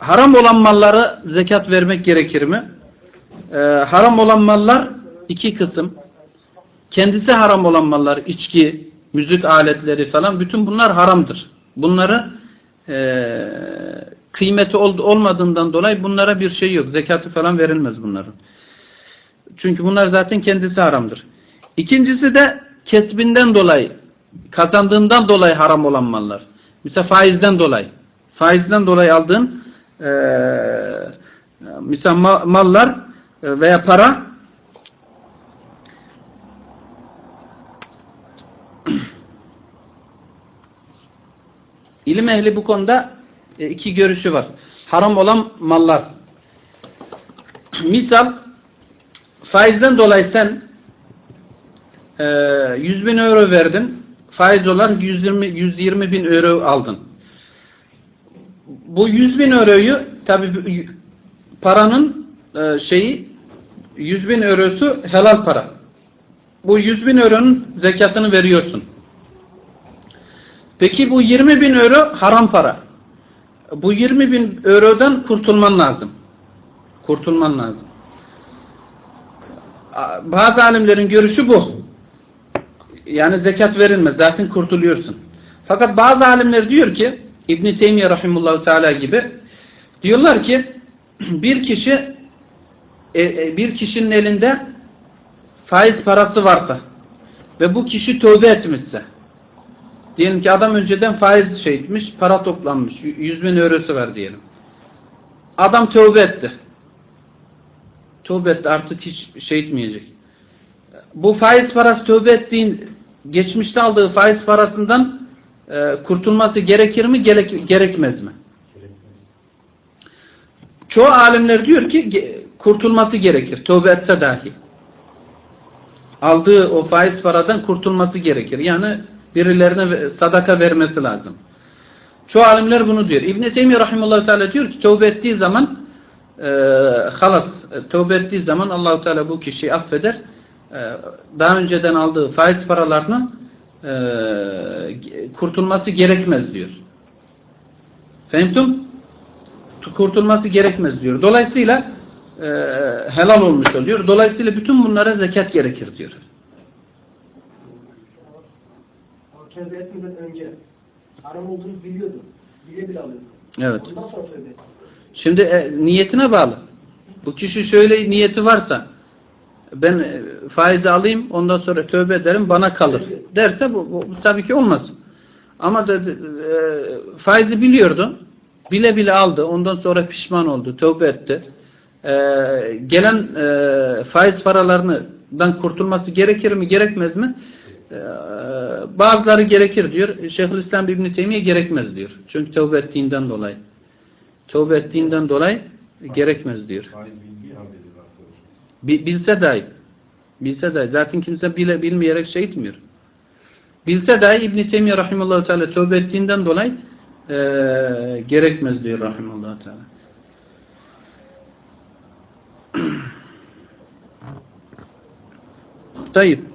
haram olan mallara zekat vermek gerekir mi? Ee, haram olan mallar iki kısım. Kendisi haram olan mallar, içki, müzik aletleri falan bütün bunlar haramdır. Bunları ee, kıymeti ol, olmadığından dolayı bunlara bir şey yok. Zekatı falan verilmez bunların. Çünkü bunlar zaten kendisi haramdır. İkincisi de kesbinden dolayı, kazandığından dolayı haram olan mallar. Mesela faizden dolayı. Faizden dolayı aldığın eee mesela ma- mallar e, veya para ilim ehli bu konuda e, iki görüşü var. Haram olan mallar. Misal faizden dolayı sen e, 100 bin euro verdin. Faiz olarak 120, 120 bin euro aldın. Bu 100 bin euroyu tabi paranın e, şeyi 100 bin eurosu helal para. Bu 100 bin euronun zekatını veriyorsun. Peki bu 20 bin euro haram para. Bu 20 bin eurodan kurtulman lazım. Kurtulman lazım. Bazı alimlerin görüşü bu. Yani zekat verilmez. Zaten kurtuluyorsun. Fakat bazı alimler diyor ki İbn Teymiyye rahimehullah teala gibi diyorlar ki bir kişi e, e, bir kişinin elinde faiz parası varsa ve bu kişi tövbe etmişse diyelim ki adam önceden faiz şey etmiş, para toplanmış. 100 bin eurosu var diyelim. Adam tövbe etti. Tövbe etti artık hiç şey etmeyecek. Bu faiz parası tövbe ettiğin geçmişte aldığı faiz parasından e, kurtulması gerekir mi gerek, gerekmez mi? Çoğu alimler diyor ki kurtulması gerekir. Tövbe etse dahi. Aldığı o faiz paradan kurtulması gerekir. Yani birilerine sadaka vermesi lazım. Çoğu alimler bunu diyor. İbn-i Teymiye Rahimullah Teala diyor ki tövbe ettiği zaman e, halas, e, tövbe ettiği zaman Allahu Teala bu kişiyi affeder. E, daha önceden aldığı faiz paralarını e, kurtulması gerekmez diyor. Fehmtum? Kurtulması gerekmez diyor. Dolayısıyla e, helal olmuş oluyor. Dolayısıyla bütün bunlara zekat gerekir diyor. Ama tövbe etmeden önce haram olduğunu biliyordu. Bile bile alıyordu. Evet. Ondan sonra tövbe etti. Şimdi e, niyetine bağlı. Bu kişi şöyle niyeti varsa ben faizi alayım ondan sonra tövbe ederim bana kalır derse bu, bu, bu tabii ki olmaz. Ama da, e, faizi biliyordu. Bile bile aldı. Ondan sonra pişman oldu. Tövbe etti. E, gelen e, faiz paralarından kurtulması gerekir mi gerekmez mi? E, bazıları gerekir diyor. Şeyhülislam İbn Teymiye gerekmez diyor. Çünkü tövbe ettiğinden dolayı. Tövbe ettiğinden dolayı gerekmez diyor. Bi- Bilse dahi. Bilse dahi. Zaten kimse bile bilmeyerek şey etmiyor. Bilse dahi İbn-i Teymiye Rahimullah Teala tövbe ettiğinden dolayı eee, gerekmez diyor Rahimullah Teala. Tayyip.